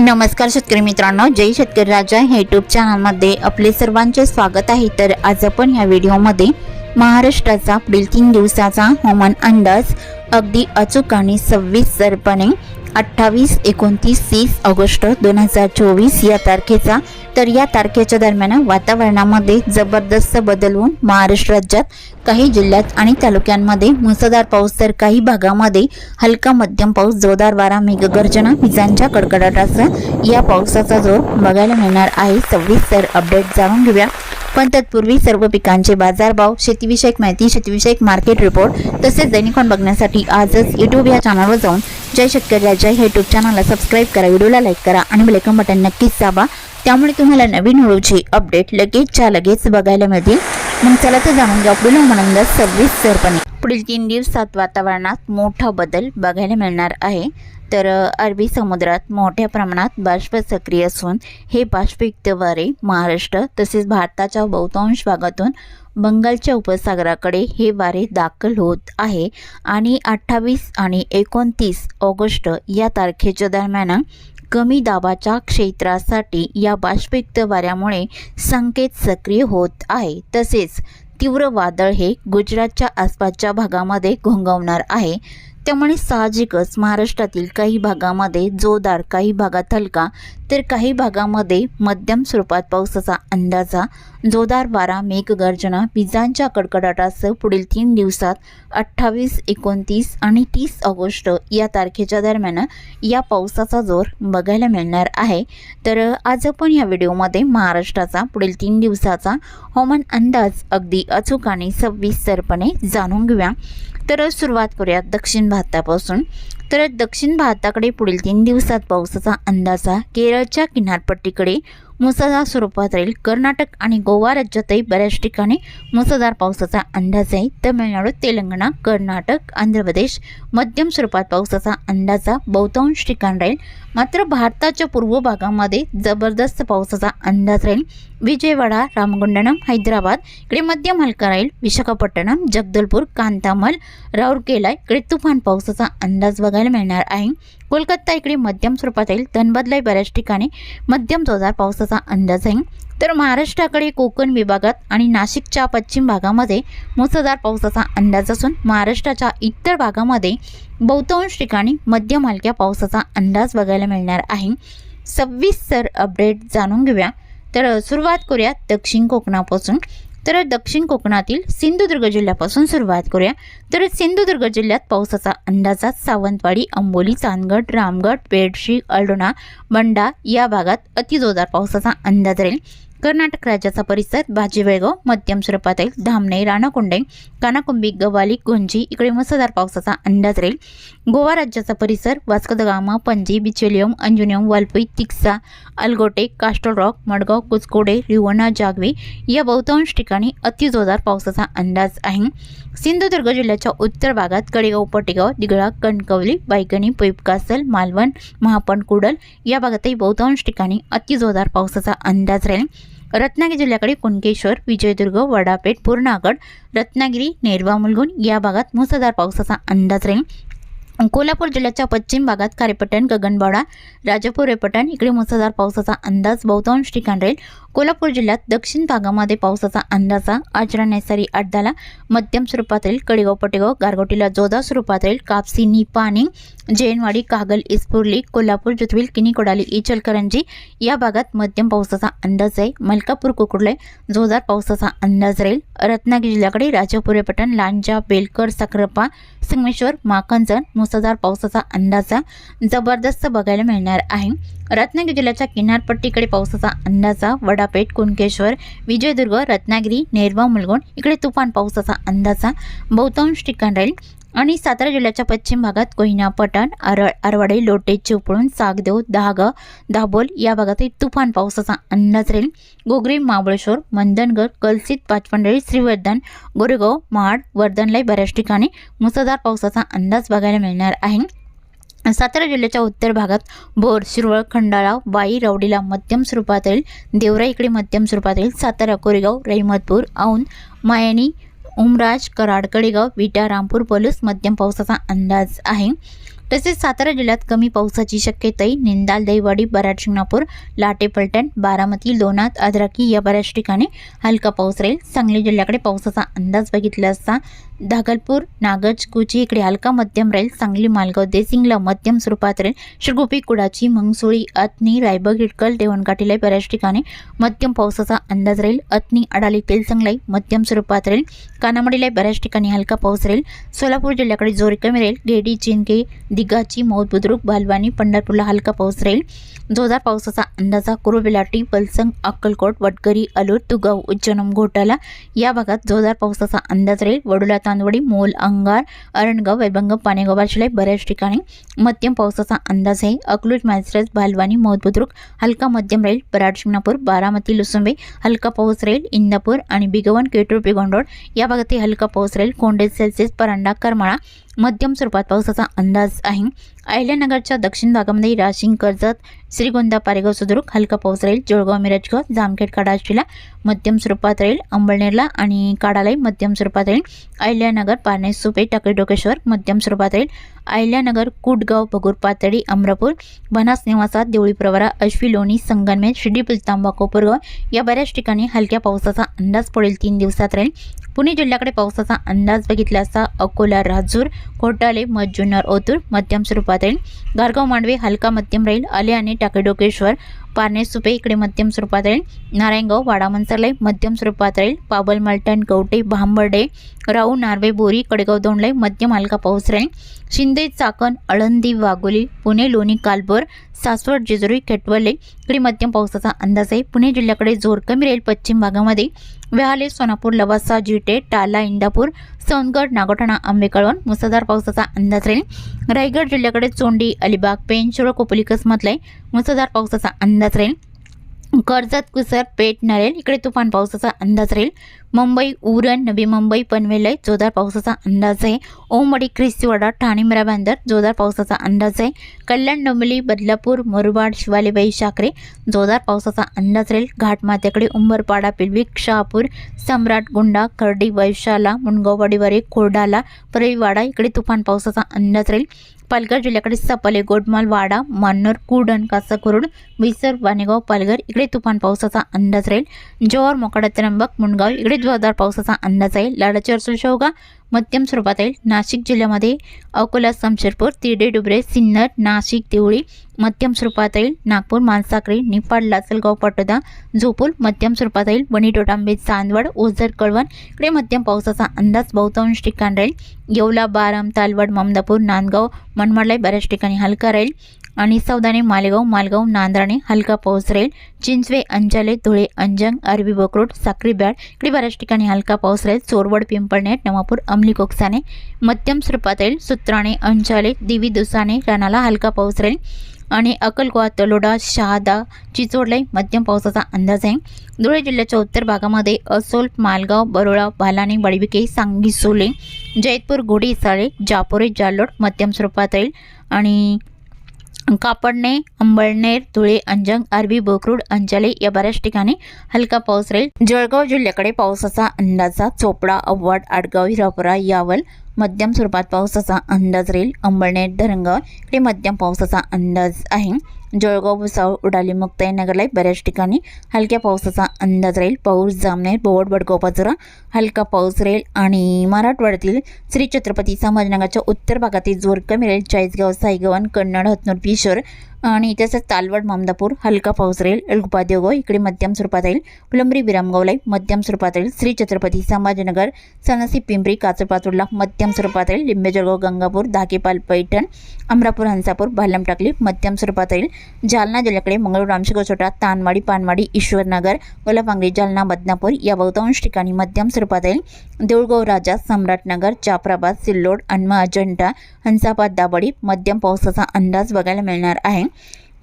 नमस्कार शेतकरी मित्रांनो जय शेतकरी राजा हे यूट्यूब चॅनलमध्ये आपले सर्वांचे स्वागत आहे. तर आज आपण या व्हिडिओमध्ये महाराष्ट्राचा पुढील तीन दिवसाचा हवामान अंदाज अगदी अचूक आणि सविस्तरपणे अठ्ठावीस एकोणतीस तीस ऑगस्ट दोन हजार चोवीस या तारखेचा. तर या तारखेच्या दरम्यान वातावरणामध्ये जबरदस्त बदल होऊन महाराष्ट्र राज्यात काही जिल्ह्यात आणि तालुक्यांमध्ये मुसळधार पाऊस तर काही भागामध्ये हलका मध्यम पाऊस जोरदार वारा मेघगर्जना विजांच्या कडकडाटासह या पावसाचा जोर बघायला मिळणार आहे. सविस्तर अपडेट जाणून घेऊया. पण तत्पूर्वी सर्व पिकांचे बाजारभाव शेतीविषयक माहिती शेतीविषयक मार्केट रिपोर्ट तसेच दैनिकॉन बघण्यासाठी आजच यूट्यूब या चॅनलवर जाऊन जय शेतकरी राजा हे यूट्यूब चॅनलला सबस्क्राईब करा व्हिडिओला लाईक करा आणि बेलकन बटन नक्कीच दाबा. त्यामुळे तुम्हाला नवीन व्हिडिओची अपडेट लगेचच्या लगेच बघायला मिळतील. मग चला तर जाणून घ्या पुढील सव्वीस सरपणे. पुढील तीन दिवसात वातावरणात मोठा बदल बघायला मिळणार आहे. तर अरबी समुद्रात मोठ्या प्रमाणात बाष्प सक्रिय असून हे बाष्पयुक्त वारे महाराष्ट्र तसेच भारताच्या बहुतांश भागातून बंगालच्या उपसागराकडे हे वारे दाखल होत आहे आणि अठ्ठावीस आणि एकोणतीस ऑगस्ट या तारखेच्या दरम्यान कमी दाबाच्या क्षेत्रासाठी या बाष्पयुक्त वाऱ्यामुळे संकेत सक्रिय होत आहे. तसेच तीव्र वादळ हे गुजरातच्या आसपासच्या भागामध्ये घोंगवणार आहे. त्यामुळे साहजिकच महाराष्ट्रातील काही भागामध्ये जोरदार काही भागात हलका तर काही भागामध्ये मध्यम स्वरूपात पावसाचा अंदाजा जोरदार वारा मेघगर्जना विजांच्या कडकडाटासह पुढील तीन दिवसात अठ्ठावीस एकोणतीस आणि तीस ऑगस्ट या तारखेच्या दरम्यान या पावसाचा जोर बघायला मिळणार आहे. तर आज आपण या व्हिडिओमध्ये महाराष्ट्राचा पुढील तीन दिवसाचा हवामान अंदाज अगदी अचूक आणि सविस्तरपणे जाणून घेऊया. तर सुरुवात करूया दक्षिण भारतापासून. तर दक्षिण भारताकडे पुढील तीन दिवसात पावसाचा अंदाज केरळच्या किनारपट्टीकडे मुसळधार स्वरूपात राहील. कर्नाटक आणि गोवा राज्यातही बऱ्याच ठिकाणी मुसळधार पावसाचा अंदाज आहे. तमिळनाडू तेलंगणा कर्नाटक आंध्र प्रदेश मध्यम स्वरूपात पावसाचा अंदाजा बहुतांश ठिकाण राहील. मात्र भारताच्या पूर्व भागामध्ये जबरदस्त पावसाचा अंदाज राहील. विजयवाडा रामगुंडनम हैदराबाद इकडे मध्यम हलका राहील. विशाखापट्टणम जगदलपूर कांतामल राऊरकेला इकडे तुफान पावसाचा अंदाज बघायला मिळणार आहे. कोलकाता इकडे मध्यम स्वरूपात येईल. धनबादलाही बऱ्याच ठिकाणी मध्यम जोरदार पावसाचा अंदाज आहे. तर महाराष्ट्राकडे कोकण विभागात आणि नाशिकच्या पश्चिम भागामध्ये मुसळधार पावसाचा अंदाज असून महाराष्ट्राच्या इतर भागामध्ये बहुतांश ठिकाणी मध्यम हलक्या पावसाचा अंदाज बघायला मिळणार आहे. सव्वीस सर अपडेट जाणून घेऊया. तर सुरुवात करूया दक्षिण कोकणापासून. तर दक्षिण कोकणातील सिंधुदुर्ग जिल्ह्यापासून सुरुवात करूया. तर सिंधुदुर्ग जिल्ह्यात पावसाचा अंदाजा सावंतवाडी अंबोली चांदगड रामगड पेडशी अल्डोणा बंडा या भागात अतिजोरदार पावसाचा अंदाज राहील. कर्नाटक राज्याचा परिसर बाजीवेळगाव मध्यम स्वरूपात येईल धामणे राणाकोंडे कानाकुंबी गवाली गुंजी इकडे मुसळधार पावसाचा अंदाज राहील. गोवा राज्याचा परिसर वास्को द गामा पणजी बिचोलियम अंजुनियम वालपई तिक्सा अलगोटे कास्टल रॉक मडगाव कुचकोडे रिवणा जागवे या बहुतांश ठिकाणी अतिजोरदार पावसाचा अंदाज आहे. सिंधुदुर्ग जिल्ह्याच्या उत्तर भागात कडेगाव पटेगाव दिगळा कणकवली बायकणी पैपकासल मालवण महापण कुडल या भागातही बहुतांश ठिकाणी अतिजोरदार पावसाचा अंदाज राहील. रत्नागिरी जिल्ह्याकडे कुणकेश्वर विजयदुर्ग वडापेठ पूर्णागड रत्नागिरी नेरवा मुलगुण या भागात मुसळधार पावसाचा अंदाज राहील. कोल्हापूर जिल्ह्याच्या पश्चिम भागात खारेपट्टण गगनबावडा राजापूर रेपटण इकडे मुसळधार पावसाचा अंदाज बहुतांश ठिकाण राहील. कोल्हापूर जिल्ह्यात दक्षिण भागामध्ये पावसाचा अंदाजा आजरा नेसारी अड्डाला मध्यम स्वरूपात राहील कडेगाव पटेगाव गारगोटीला जोरदार स्वरूपात राहील कापसी निपाणी जैनवाडी कागल इस्पुर्ली कोल्हापूर जुथवील किनी कोडाली इचलकरंजी या भागात मध्यम पावसाचा अंदाज आहे. मलकापूर कुकुडले जोरदार पावसाचा अंदाज राहील. रत्नागिरी जिल्ह्याकडे राजापुरे पटण लांजा बेलकर साखरपा संगमेश्वर माकंजन मुसळधार पावसाचा अंदाजा जबरदस्त बघायला मिळणार आहे. रत्नागिरी जिल्ह्याच्या किनारपट्टीकडे पावसाचा अंदाजा वडापेठ कुणकेश्वर विजयदुर्ग रत्नागिरी नेरवा मुलगोंड इकडे तुफान पावसाचा अंदाजा बहुतांश ठिकाण राहील. आणि सातारा जिल्ह्याच्या पश्चिम भागात कोयना पटण अरळ अरवाडे लोटे चिपळूण सागदेव दहाग दाभोल या भागातही तुफान पावसाचा अंदाज राहील. गोगरी महाबळेश्वर मंदनगड कलसित पाचपंडळी श्रीवर्धन गोरेगाव महाड वर्धनलाही बऱ्याच ठिकाणी मुसळधार पावसाचा अंदाज बघायला मिळणार आहे. सातारा जिल्ह्याच्या उत्तर भागात भोर शिरवळ खंडाळा वाई रवडीला मध्यम स्वरूपात येईल देवरा इकडे मध्यम स्वरूपात येईल सातारा कोरेगाव रहिमतपूर औंध मायानी उमराज कराड कडेगाव विटा रामपूर पलूस मध्यम पावसाचा अंदाज आहे. तसेच सातारा जिल्ह्यात कमी पावसाची शक्यताही निंदाल दहीवाडी बराड शिंगणापूर लाटे पलटण बारामती लोणात आद्राकी या बऱ्याच ठिकाणी हलका पाऊस राहील. सांगली जिल्ह्याकडे पावसाचा अंदाज बघितला असता धागलपूर नागज कुची इकडे हलका मध्यम राहील. सांगली मालगाव देसिंगला मध्यम स्वरूपात राहील. श्रीगोपी कुडाची मंगसुळी अतनी रायबग इटकल देवणकाठीला बऱ्याच ठिकाणी मध्यम पावसाचा अंदाज राहील. अतनी अडाली तेलसंगलाई मध्यम स्वरूपात राहील. कानामडीला बऱ्याच ठिकाणी हलका पाऊस राहील. सोलापूर जिल्ह्याकडे जोर कमी राहील. गेडी चिंके दिगाची मौत बुद्रुक बालवानी पंढरपूरला हलका पाऊस राहील. जोरदार पावसाचा अंदाजा कुरुबिलाटी पलसंग अक्कलकोट वटकरी अलूर तुगाव उज्जनम घोटाला या भागात जोरदार पावसाचा अंदाज राहील. वडुला तांदवडी मोल अंगार अरणगाव वैभंग पाणेगाव बार्शीला बऱ्याच ठिकाणी मध्यम पावसाचा अंदाज आहे. अकलूज मॅस्ट्रेस भालवानी मोहबुद्रुक हलका मध्यम राहील. बराड शिंगणापूर बारामती लुसुंबे हलका पाऊस राहील. इंदापूर आणि बिगवन केटूर पिगोंडोड या भागातही हलका पाऊस राहील. कोंडे सेल्सिअस परांडा करमाळा मध्यम स्वरूपात पावसाचा अंदाज आहे. अहिल्यानगरच्या दक्षिण भागामध्ये राशिंग कर्जत श्रीगोंदा पारेगाव सुद्रुक हलका पाऊस राहील जळगाव मिरजगाव जामखेड काडाशीला मध्यम स्वरूपात राहील अंबळनेरला आणि काडालाही मध्यम स्वरूपात राहील. अहिल्यानगर पारणे सुपे टाकळी डोकेश्वर मध्यम स्वरूपात राहील. अहिल्यानगर कुटगाव भगूर पातळी अमरापूर बनास निवासात देवळी प्रवारा अश्वी लोणी संगनमेर शिर्डी पुलतांबा कोपरगाव या बऱ्याच ठिकाणी हलक्या पावसाचा अंदाज पडेल तीन दिवसात राहील. पुणे जिल्ह्याकडे पावसाचा अंदाज बघितला असता अकोला राजूर कोटाले मज्जुन्नर ओतूर मध्यम स्वरूपात राहील गारगाव मांडवे हलका मध्यम राहील आले आणि टाकेडोकेश्वर पारणे सुपे इकडे मध्यम स्वरूपात राहील नारायणगाव वाडामंसरलाई मध्यम स्वरूपात राहील पाबल मलटण गवटे भांबर्डे राऊ नार्वे बोरी कडेगाव दोंडलाई मध्यम हलका पाऊस राहील शिंदे चाकण आळंदी वाघोली पुणे लोणी कालभोर सासवड जेजुरी खेटवले इकडे मध्यम पावसाचा अंदाज आहे. पुणे जिल्ह्याकडे जोर कमी राहील पश्चिम भागामध्ये. व्याहाले सोनापूर लवासा जिटे टाला इंदापूर सोनगड नागोठाणा आंबेकळवण मुसळधार पावसाचा अंदाज राहील. रायगड जिल्ह्याकडे चोंडी अलिबाग पेन शिरोळ कोपली आहे मुसळधार पावसाचा अंदाज राहील. कर्जत कुसर पेठ नरेल इकडे तुफान पावसाचा अंदाज राहील. मुंबई उरण नवी मुंबई पनवेलय जोरदार पावसाचा अंदाज आहे. ओमडी क्रिस्तीवाडा ठाणे मिरा बांदर जोरदार पावसाचा अंदाज आहे. कल्याण डोंबली बदलापूर मुरबाड शिवालीबाई शाकरे जोरदार पावसाचा अंदाज राहील. घाटमाथ्याकडे उंबरपाडा पिलविक शहापूर सम्राट गुंडा खर्डी वैशाला मुनगाववाडीवारे कोरडाला परळीवाडा इकडे तुफान पावसाचा अंदाज राहील. पालघर जिल्ह्याकडे सपले गोडमाल वाडा मान्नर कुडण कासाकुरुड विसर वानेगाव पालघर इकडे तुफान पावसाचा अंदाज राहील. जोर मोकाडा त्र्यंबक मुंडगाव इकडे जोरदार पावसाचा अंदाज आहे. लाडाची अर्सुल मध्यम स्वरूपात येईल नाशिक जिल्ह्यामध्ये अकोला समशेरपूर तिरडे डुबरे सिन्नर नाशिक देवळी मध्यम स्वरूपात येईल नागपूर मानसाकरी निफाड लासलगाव पटोदा झोपूर मध्यम स्वरूपात येईल वणी टोटांबे चांदवड ओझर कळवण इकडे मध्यम पावसाचा अंदाज बहुतांश ठिकाण राहील. येवला बारम तालवड ममदापूर नांदगाव मनमाडला बऱ्याच ठिकाणी हलका राहील. आणि सौदाने मालेगाव मालगाव नांदराणे हलका पाऊस राहील चिंचवे अंजाले धुळे अंजंग अरबी बकरोड साक्री बॅड इकडे बऱ्याच ठिकाणी हलका पाऊस राहील चोरवड पिंपळनेर नवापूर अमली कोकसाने मध्यम स्वरूपात राहील सुत्राणे अंचाले दिवी दुसाने राणाला हलका पाऊस राहील आणि अक्कलकोवा तलोडा शहादा चिचोडलाई मध्यम पावसाचा अंदाज आहे. धुळे जिल्ह्याच्या उत्तर भागामध्ये असोल मालगाव बरोळा भालाने बडविके सांगी सोले जैतपूर घोडी साळे जापोरे जालोड मध्यम स्वरूपात राहील आणि कापडणे अंबळनेर धुळे अंजंग अरबी बोकरूड अंजले या बऱ्याच ठिकाणी हलका पाऊस राहील. जळगाव जिल्ह्याकडे पावसाचा अंदाजा चोपडा अव्वाड आडगाव हिरापुरा यावल मध्यम स्वरूपात पावसाचा अंदाज राहील. अंबळनेर धरणगाव इकडे मध्यम पावसाचा अंदाज आहे. जळगाव भुसावळ उडाली मुक्ताई नगरला बऱ्याच ठिकाणी हलक्या पावसाचा अंदाज राहील पाऊस जामनेर बोवड बडगाव पाचोरा हलका पाऊस राहील आणि मराठवाड्यातील श्री छत्रपती संभाजीनगरच्या उत्तर भागातील जोर कमी राहील चाळीसगाव साईगवन कन्नड हतनूर पिशोर आणि तसंच तालवड मामदापूर हलका पाऊस राहील एलगुपा इकडे मध्यम स्वरूपात राहील. फुलंबरी विरामगावलाई मध्यम स्वरूपात राहील. श्री छत्रपती संभाजीनगर सनसी पिंपरी काचरपातूरला मध्यम स्वरूपात राहील. लिंबेजळगाव गंगापूर धाकेपाल पैठण अमरापूर हंसापूर भालम टाकली मध्यम स्वरूपात राहील. जालना जिल्ह्याकडे मंगळूर रामशेगाव छोटा तानवाडी पानवाडी ईश्वरनगर गोलापांगरी जालना बदनापूर या बहुतांश ठिकाणी मध्यम स्वरूपात राहील. देऊळगाव राजा सम्राटनगर जाफराबाद सिल्लोड अन्मा अजंठा हंसाबाद दाबडी मध्यम पावसाचा अंदाज बघायला मिळणार आहे.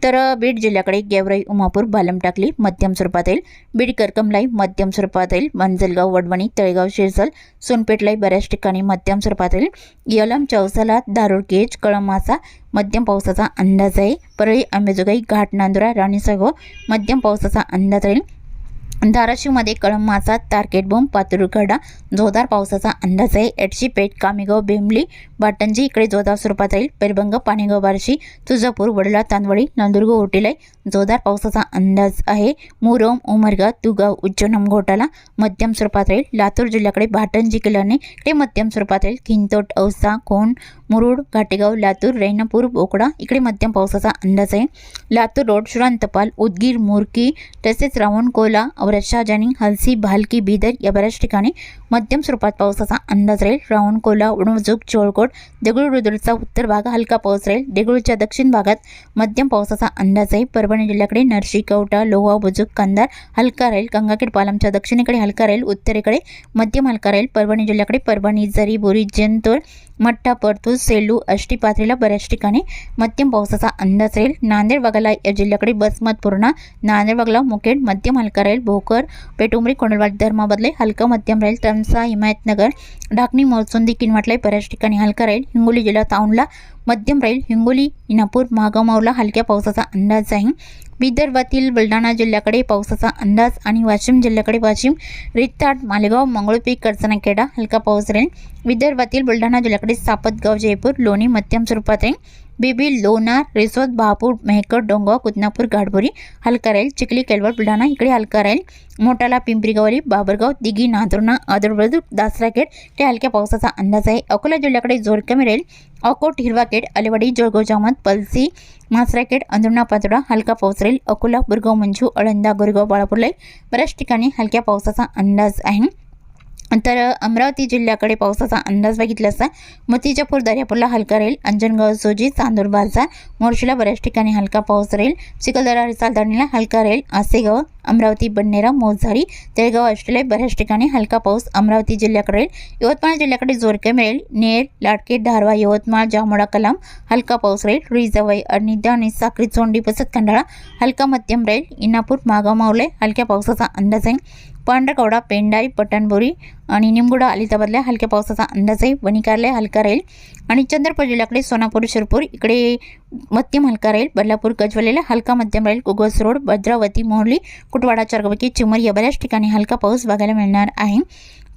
तर बीड जिल्ह्याकडे गेवराई उमापूर भालम टाकली मध्यम स्वरूपात येईल बीड करकमलाई मध्यम स्वरूपात येईल मंजलगाव वडवणी तळेगाव शिरसल सोनपेठलाई बऱ्याच ठिकाणी मध्यम स्वरूपात येईल यलम चौसाला दारुड केज कळमासा मध्यम पावसाचा अंदाज आहे. परळी अंबेजोगाई घाट नांदुरा राणीसागो मध्यम पावसाचा अंदाज राहील. धाराशिवमध्ये कळंबाचा तारकेट बॉम्ब पातुरगडा जोरदार पावसाचा अंदाज आहे. एडशी पेठ कामेगाव बेंबली बाटंजी इकडे जोरदार स्वरूपात राहील. पेरबंग पाणीगाव बार्शी तुळजापूर वडला तांदवळी नंदुर्ग ओटीला जोरदार पावसाचा अंदाज आहे. मुरम उमरगा तुगाव उज्जैन घोटाला मध्यम स्वरूपात राहील. लातूर जिल्ह्याकडे भाटंजी किल्ल्याने इकडे मध्यम स्वरूपात राहील. खिंतोट औसा कोण मुरुड घाटेगाव लातूर रेणापूर बोकडा इकडे मध्यम पावसाचा अंदाज आहे. लातूर रोड शुरांतपाल उदगीर मुरकी तसेच रावणकोला औरत हलसी भालकी बिदर या बऱ्याच ठिकाणी मध्यम स्वरूपात पावसाचा अंदाज राहील. रावणकोला उणवजूक चोळकोट देगळू रुद्रचा उत्तर भाग हलका पाऊस राहील. देगूळच्या दक्षिण भागात मध्यम पावसाचा अंदाज आहे. परभणी जिल्ह्याकडे नरशी कवटा लोहा बुजुक कांदार हलका राहील. गंगाखेड पालमच्या दक्षिणेकडे हलका राहील. उत्तरेकडे मध्यम हलका राहील. परभणी जिल्ह्याकडे परभणी जरी बोरी जंतूर मठ्ठा परतूर सेलू आष्टी पाथरीला बऱ्याच ठिकाणी मध्यम पावसाचा अंदाज राहील. नांदेड वगळा या जिल्ह्याकडे बसमत पूर्णा. नांदेड वगळा मुखेड मध्यम हलका राहील. भोकर पेटुंबरी कोंडलवाडी धर्माबदले हलका मध्यम राहील. तमसा हिमायतनगर ढाकणी मोरचोंदी किनवाटला बऱ्याच ठिकाणी हलका राहील. हिंगोली जिल्हा ताऊनला मध्यम राहील. हिंगोली इनापूर महागाव हलक्या पावसाचा अंदाज आहे विदर्भातील बुलढाणा जिल्ह्याकडे पावसाचा अंदाज आणि वाशिम जिल्ह्याकडे वाशिम रित्ताट मालेगाव मंगळपीक कडचनाखेडा हलका पाऊस राहील. विदर्भातील बुलढाणा जिल्ह्याकडे सापतगाव जयपूर लोणी मध्यम स्वरूपात राहील बीबी लोणार रिसोद बहापूर मेहकर डोंगाव कुदनापूर गाडबोरी हलका राहील चिखली केलवड बुलढाणा इकडे हलका राहील मोठाला पिंपरीगवली बाबरगाव दिघी नांदुर्णा आदुरबदूर दासराखेड ते हलक्या पावसाचा अंदाज आहे. अकोला जिल्ह्याकडे जोर कमी राहील अकोट हिरवाखेड अलेवाडी जळगाव जामत पलसी मासराखेड अंधुणा पातोडा हलका पाऊस राहील अकोला बुरगाव मंजू अळंदा गोरेगाव बाळापूरला बऱ्याच ठिकाणी हलक्या पावसाचा अंदाज आहे. तर अमरावती जिल्ह्याकडे पावसाचा अंदाज बघितला असता मतीजापूर दर्यापूरला हलका राहील. अंजनगाव सोजी चांदूर बाजार मोर्शीला बऱ्याच ठिकाणी हलका पाऊस राहील. चिखलदरा रिसालदारणीला हलका राहील. आसेगाव अमरावती बन्नेरा मोझारी तळेगाव ऑस्ट्रेलिया बऱ्याच ठिकाणी हलका पाऊस अमरावती जिल्ह्याकडे यवतमाळ जिल्ह्याकडे जोरके मिळेल नेर लाडके धारवा यवतमाळ जामोडा कलाम हलका पाऊस राहील. रिजवई अनिद्या आणि साखरी चोंडी बसत खंडाळा हलका मध्यम राहील. इनापूर मागाव मावले हलक्या पावसाचा अंदाज आहे. पांढरकवडा पेंडारी पटणबोरी आणि निमगुडा अलिताबादला हलक्या पावसाचा अंदाज आहे. वणिकारला हलका राहील. आणि चंद्रपूर जिल्ह्याकडे सोनापूर शिरपूर इकडे मध्यम हलका राहील बदलापूर गजवलेला हलका मध्यम राहील कुगस रोड भद्रावती मोहली कुटवाडा चारगवकी चिमर या बऱ्याच ठिकाणी हलका पाऊस बघायला मिळणार आहे.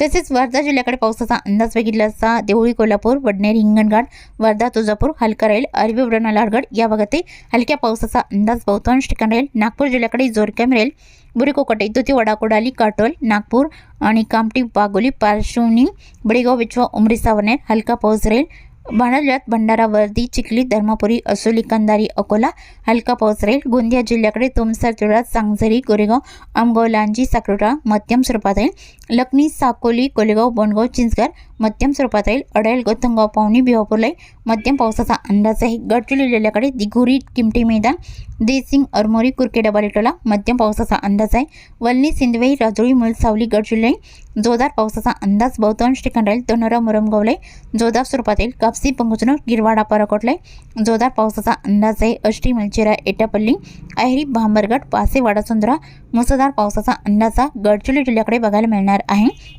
तसेच वर्धा जिल्ह्याकडे पावसाचा अंदाज बघितला असता देवळी कोल्हापूर वडनेर हिंगणघाट वर्धा तुळजापूर हलका राहील अरबी उडणा लाडगड या भागातही हलक्या पावसाचा अंदाज बहुतांश ठिकाणी राहील. नागपूर जिल्ह्याकडे जोरक्या मिळेल बुरीकोकटे दुती वडाकोडाली काटोल नागपूर आणि कामटी बागोली पार्श्वनी बडेगाव विचवा उमरी सावनेर हलका पाऊस राहील. भांडल्यात भंडारा वर्दी चिखली धर्मपुरी असोली कंदारी अकोला हलका पाऊस राहील. गोंदिया जिल्ह्याकडे तुमसर तुळा सांगझरी गोरेगाव आमगाव लांजी साक्रोटा मध्यम स्वरूपात राहील. लखनी साकोली कोलेगाव बोंडगाव चिंचगड मध्यम स्वरूपात राहील अडेल गौतमगाव पावणी बिहापूरलाई मध्यम पावसाचा अंदाज आहे गडचिरोली जिल्ह्याकडे दिघोरी किमटी मैदान देसिंग अरमोरी कुरकेडा बालेटोला मध्यम पावसाचा अंदाज आहे. वल्ली सिंदवाई राजोळी मुलसावली गडचिरोली जोरदार पावसाचा अंदाज बहुतांश ठिकाण राहील. तोनरा मुरमगावले जोरदार स्वरूपात येईल कापसी पंगुचनो गिरवाडा परकोटले जोरदार पावसाचा अंदाज आहे. अष्टी मलचेरा एटापल्ली अहेरी भांबरगड पासेवाडा सुंदरा मुसळधार पावसाचा अंदाजा गडचिरोली जिल्ह्याकडे बघायला मिळणार आहे.